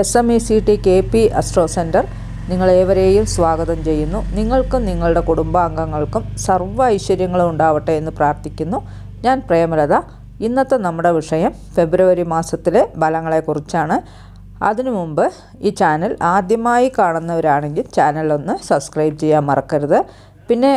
S M E C T K P astro centre നിങ്ങളേവരെയും സ്വാഗതം ചെയ്യുന്നു. നിങ്ങൾക്കും നിങ്ങളുടെ കുടുംബാംഗങ്ങൾക്കും സർവ ഐശ്വര്യങ്ങളും ഉണ്ടാവട്ടെ എന്ന് പ്രാർത്ഥിക്കുന്നു. ഞാൻ പ്രേമലത. ഇന്നത്തെ നമ്മുടെ വിഷയം ഫെബ്രുവരി മാസത്തിലെ ഫലങ്ങളെക്കുറിച്ചാണ്. അതിനു മുമ്പ് ഈ ചാനൽ ആദ്യമായി കാണുന്നവരാണെങ്കിൽ ചാനലൊന്ന് സബ്സ്ക്രൈബ് ചെയ്യാൻ മറക്കരുത്. പിന്നെ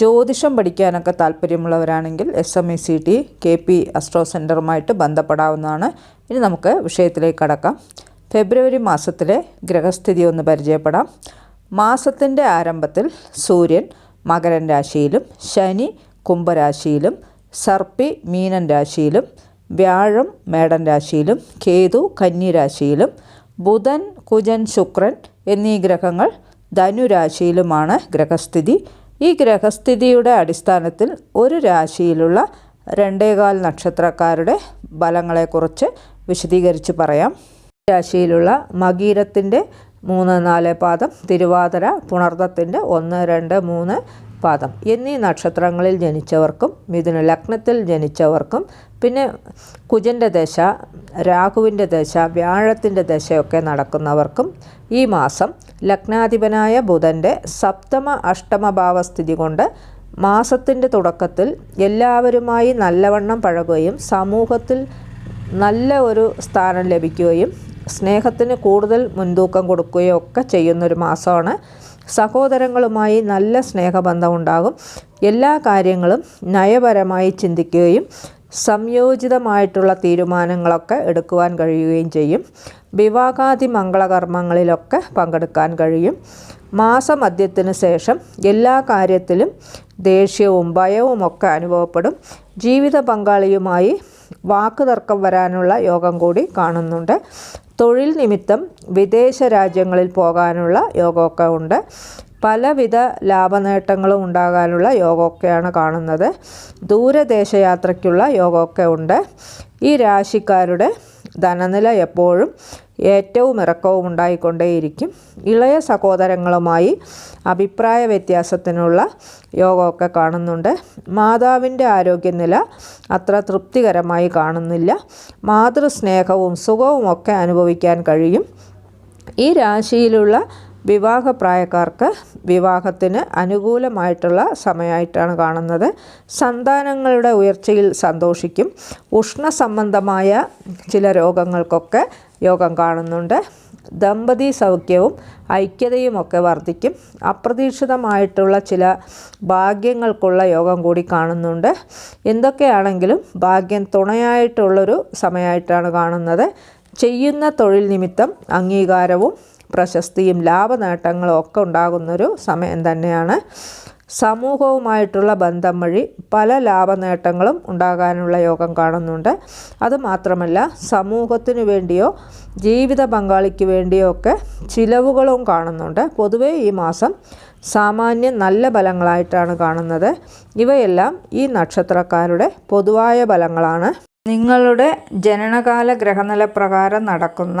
ജ്യോതിഷം പഠിക്കാനൊക്കെ താല്പര്യമുള്ളവരാണെങ്കിൽ S M E C T K P astro സെന്ററുമായിട്ട് ബന്ധപ്പെടാവുന്നതാണ്. ഇനി നമുക്ക് വിഷയത്തിലേക്ക് കടക്കാം. ഫെബ്രുവരി മാസത്തിലെ ഗ്രഹസ്ഥിതി ഒന്ന് പരിചയപ്പെടാം. മാസത്തിന്റെ ആരംഭത്തിൽ സൂര്യൻ മകരൻ രാശിയിലും ശനി കുംഭരാശിയിലും സർപ്പി മീനൻ രാശിയിലും വ്യാഴം മേടൻ രാശിയിലും കേതു കന്നി രാശിയിലും ബുധൻ കുജൻ ശുക്രൻ എന്നീ ഗ്രഹങ്ങൾ ധനുരാശിയിലുമാണ് ഗ്രഹസ്ഥിതി. ഈ ഗ്രഹസ്ഥിതിയുടെ അടിസ്ഥാനത്തിൽ ഒരു രാശിയിലുള്ള രണ്ടേകാൽ നക്ഷത്രക്കാരുടെ ബലങ്ങളെക്കുറിച്ച് വിശദീകരിച്ച് പറയാം. രാശിയിലുള്ള മകീരത്തിന്റെ മൂന്ന് നാല് പാദം തിരുവാതിര പുണർദത്തിന്റെ ഒന്ന് രണ്ട് മൂന്ന് പാദം. എന്നീ നക്ഷത്രങ്ങളിൽ ജനിച്ചവർക്കും മിഥുന ലഗ്നത്തിൽ ജനിച്ചവർക്കും പിന്നെ കുജന്റെ ദശ രാഹുവിന്റെ ദശ വ്യാഴത്തിന്റെ ദശയൊക്കെ നടക്കുന്നവർക്കും ഈ മാസം ലഗ്നാധിപനായ ബുധന്റെ സപ്തമ അഷ്ടമ ഭാവസ്ഥിതി കൊണ്ട് മാസത്തിന്റെ തുടക്കത്തിൽ എല്ലാവരുമായി നല്ലവണ്ണം പഴകുകയും സമൂഹത്തിൽ നല്ല ഒരു സ്ഥാനം ലഭിക്കുകയും സ്നേഹത്തിന് കൂടുതൽ മുൻതൂക്കം കൊടുക്കുകയോ ഒക്കെ ചെയ്യുന്നൊരു മാസമാണ്. സഹോദരങ്ങളുമായി നല്ല സ്നേഹബന്ധം ഉണ്ടാകും എല്ലാ കാര്യങ്ങളും നയപരമായി ചിന്തിക്കുകയും സംയോജിതമായിട്ടുള്ള തീരുമാനങ്ങളൊക്കെ എടുക്കുവാൻ കഴിയുകയും ചെയ്യും. വിവാഹാദി മംഗളകർമ്മങ്ങളിലൊക്കെ പങ്കെടുക്കാൻ കഴിയും. മാസമധ്യത്തിന് ശേഷം എല്ലാ കാര്യത്തിലും ദേഷ്യവും ഭയവും ഒക്കെ അനുഭവപ്പെടും. ജീവിത പങ്കാളിയുമായി വാക്കുതർക്കം വരാനുള്ള യോഗം കൂടി കാണുന്നുണ്ട്. തൊഴിൽ നിമിത്തം വിദേശ രാജ്യങ്ങളിൽ പോകാനുള്ള യോഗമൊക്കെ ഉണ്ട്. പലവിധ ലാഭനേട്ടങ്ങളും ഉണ്ടാകാനുള്ള യോഗമൊക്കെയാണ് കാണുന്നത്. ദൂരദേശയാത്രയ്ക്കുള്ള യോഗമൊക്കെ ഉണ്ട്. ഈ രാശിക്കാരുടെ ധനനില എപ്പോഴും ഏറ്റവും ഇറക്കവും ഉണ്ടായിക്കൊണ്ടേയിരിക്കും ഇളയ സഹോദരങ്ങളുമായി അഭിപ്രായ വ്യത്യാസത്തിനുള്ള യോഗമൊക്കെ കാണുന്നുണ്ട്. മാതാവിന്റെ ആരോഗ്യനില അത്ര തൃപ്തികരമായി കാണുന്നില്ല. മാതൃസ്നേഹവും സുഖവും ഒക്കെ അനുഭവിക്കാൻ കഴിയും. ഈ രാശിയിലുള്ള വിവാഹപ്രായക്കാർക്ക് വിവാഹത്തിന് അനുകൂലമായിട്ടുള്ള സമയമായിട്ടാണ് കാണുന്നത്. സന്താനങ്ങളുടെ ഉയർച്ചയിൽ സന്തോഷിക്കും. ഉഷ്ണ സംബന്ധമായ ചില രോഗങ്ങൾക്കൊക്കെ യോഗം കാണുന്നുണ്ട്. ദമ്പതി സൗഖ്യവും ഐക്യതയുമൊക്കെ വർദ്ധിക്കും. അപ്രതീക്ഷിതമായിട്ടുള്ള ചില ഭാഗ്യങ്ങൾക്കുള്ള യോഗം കൂടി കാണുന്നുണ്ട്. എന്തൊക്കെയാണെങ്കിലും ഭാഗ്യം തുണയായിട്ടുള്ളൊരു സമയമായിട്ടാണ് കാണുന്നത്. ചെയ്യുന്ന തൊഴിൽ നിമിത്തം അംഗീകാരവും പ്രശസ്തിയും ലാഭനേട്ടങ്ങളും ഒക്കെ ഉണ്ടാകുന്നൊരു സമയം തന്നെയാണ്. സമൂഹവുമായിട്ടുള്ള ബന്ധം വഴി പല ലാഭനേട്ടങ്ങളും ഉണ്ടാകാനുള്ള യോഗം കാണുന്നുണ്ട്. അതുമാത്രമല്ല സമൂഹത്തിനു വേണ്ടിയോ ജീവിത പങ്കാളിക്ക് വേണ്ടിയോ ഒക്കെ ചിലവുകളും കാണുന്നുണ്ട്. പൊതുവേ ഈ മാസം സാമാന്യം നല്ല ഫലങ്ങളായിട്ടാണ് കാണുന്നത്. ഇവയെല്ലാം ഈ നക്ഷത്രക്കാരുടെ പൊതുവായ ബലങ്ങളാണ് നിങ്ങളുടെ ജനനകാല ഗ്രഹനില പ്രകാരം നടക്കുന്ന